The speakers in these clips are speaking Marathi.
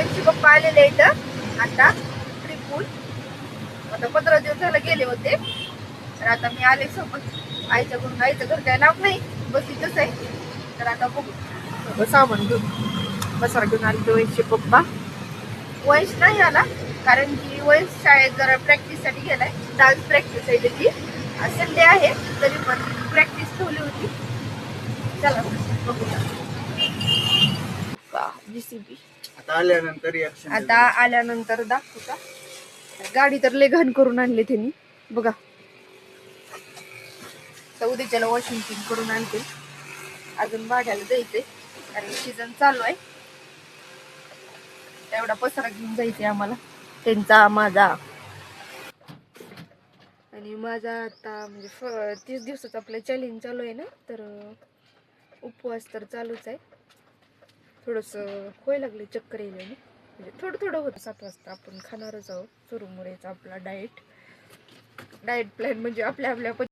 वंशी पप्पा आलेले इथं आता ट्रिपून आता पंधरा दिवस झाला गेले होते. तर आता मी आले सोबत. आईच्याकडून आईचं घर काय लांब नाही. बस इथंच आहे. तर आता बघू. सगळं सामान घेऊन. बसार घेऊन आले ते वंशी पप्पा. वंश नाही आला. कारण की वंश शाळेत जरा प्रॅक्टिससाठी गेलाय. डान्स प्रॅक्टिस आहे त्याची. संडे आहे. तरी पण प्रॅक्टिस ठेवली होती. चला बघूया. जीसीबी आता आल्यानंतर आता आल्यानंतर दाखवता गाडी तर लय घाण करून आणली त्यांनी. बघा. तर उद्याच्याला वॉशिंग मशीन करून आणते. अजून भाड्याला द्यायचे कारण सीझन चालू आहे. एवढा पसारा घेऊन जायचे आम्हाला. त्यांचा माझा. आणि माझा आता म्हणजे फ- तीस दिवसाचं आपलं चॅलेंज चालू आहे ना तर अं, उपवास तर चालूच आहे. थोडंसं होय लागले चक्कर येईल म्हणजे थोडं थोडं होतं. सात वाजता आपण खाणारच आहोत. चुरमुऱ्याचा आपला डाएट डाएट प्लॅन म्हणजे आपल्या आपल्या पण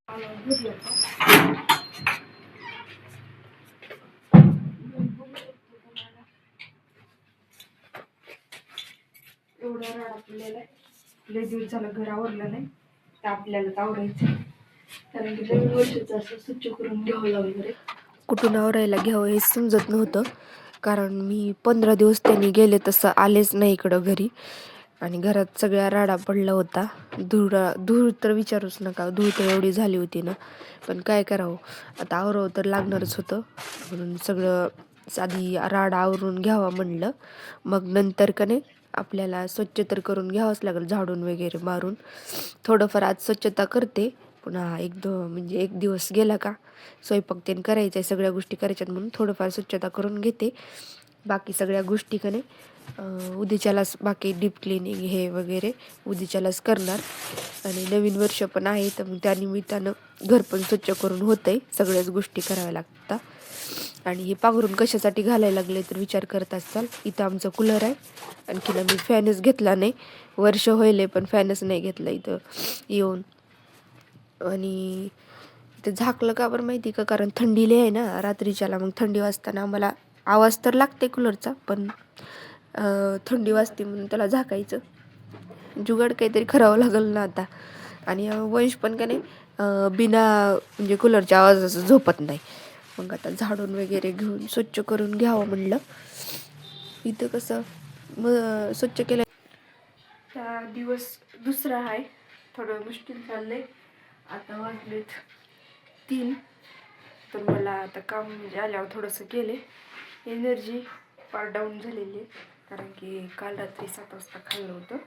एवढा राड आपल्याला. लय दिवस झाला घर आवरलं नाही. तर आपल्याला आवरायचं कारण की नवीन वर्षाचं असं स्वच्छ करून घ्यावं लागणार कुठून आवरायला घ्यावं हे समजत नव्हतं. कारण मी पंधरा दिवस त्यांनी गेले तसं आलेच नाही इकडं घरी. आणि घरात सगळ्या राडा पडला होता धूळ धूळ तर विचारूच नका. धूळ तर एवढी झाली होती ना. पण काय करावं? आता आवरावं तर लागणारच होतं. म्हणून सगळं आधी राडा आवरून घ्यावा म्हणलं. मग नंतर का नाही आपल्याला स्वच्छ तर करून घ्यावंच लागेल झाडून वगैरे मारून. थोडंफार आज स्वच्छता करते. पुन्हा एक दो म्हणजे एक दिवस गेला का स्वयंपाक त्याने करायचं आहे सगळ्या गोष्टी करायच्यात म्हणून थोडंफार स्वच्छता करून घेते. बाकी सगळ्या गोष्टी कने उद्याच्यालाच बाकी डीप क्लिनिंग हे वगैरे उद्याच्यालाच करणार. आणि नवीन वर्ष पण आहे तर मग त्यानिमित्तानं घर पण स्वच्छ करून होतंय सगळ्याच गोष्टी कराव्या लागतात आणि हे पांघरून कशासाठी घालायला लागले तर विचार करत असाल इथं आमचं कूलर आहे. आणखीन आम्ही फॅनच घेतला नाही. वर्ष होईल पण फॅनच नाही घेतला इथं येऊन. आणि ते झाकलं का बरं माहिती का? कारण थंडीले आहे ना रात्रीच्याला. मग थंडी वाजताना आम्हाला आवाज तर लागते कूलरचा पण थंडी वाजते म्हणून त्याला झाकायचं. जुगाड काहीतरी करावं लागेल ना आता. आणि वंश पण का नाही बिना म्हणजे कूलरच्या आवाजाचं झोपत नाही. मग आता झाडून वगैरे घेऊन स्वच्छ करून घ्यावं म्हणलं. इथं कसं मग स्वच्छ केलं त्या दिवस दुसरा आहे. थोडं मुश्किल चाललं आहे आता वाजलेत तीन. तर मला आता काम म्हणजे आल्यावर थोडंसं केले. एनर्जी फार डाऊन झालेली. आहे कारण की काल रात्री सात वाजता खाल्लं होतं.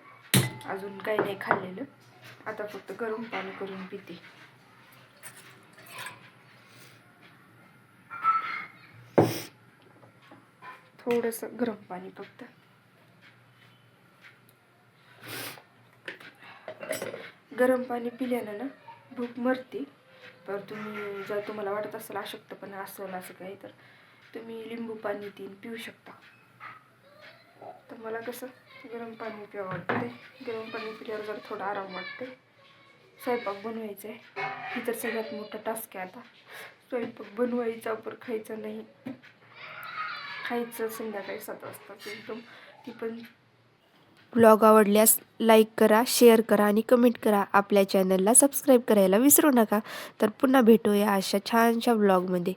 अजून काही नाही खाल्लेलं. आता फक्त गरम पाणी करून पिते. थोडंसं गरम पाणी फक्त. गरम पाणी पिल्यानं ना भूक मरते. तर तुम्ही जर तुम्हाला वाटत असेल अशक्तपणा असेल असं काही तर तुम्ही लिंबू पाणी तीन पिऊ शकता. तर मला कसं गरम पाणी प्यावं वाटते गरम पाणी पिल्यावर जरा थोडा आराम वाटते स्वयंपाक बनवायचा आहे ही तर सगळ्यात मोठा टास्क आहे आता. स्वयंपाक बनवायचा पर खायचा नाही. खायचं संध्याकाळी सात वाजता एकदम ती पण ब्लॉग आवडल्यास लाईक करा शेअर करा आणि कमेंट करा. आपल्या चॅनलला सबस्क्राईब करायला विसरू नका. तर पुन्हा भेटूया अशा छानशा ब्लॉगमध्ये.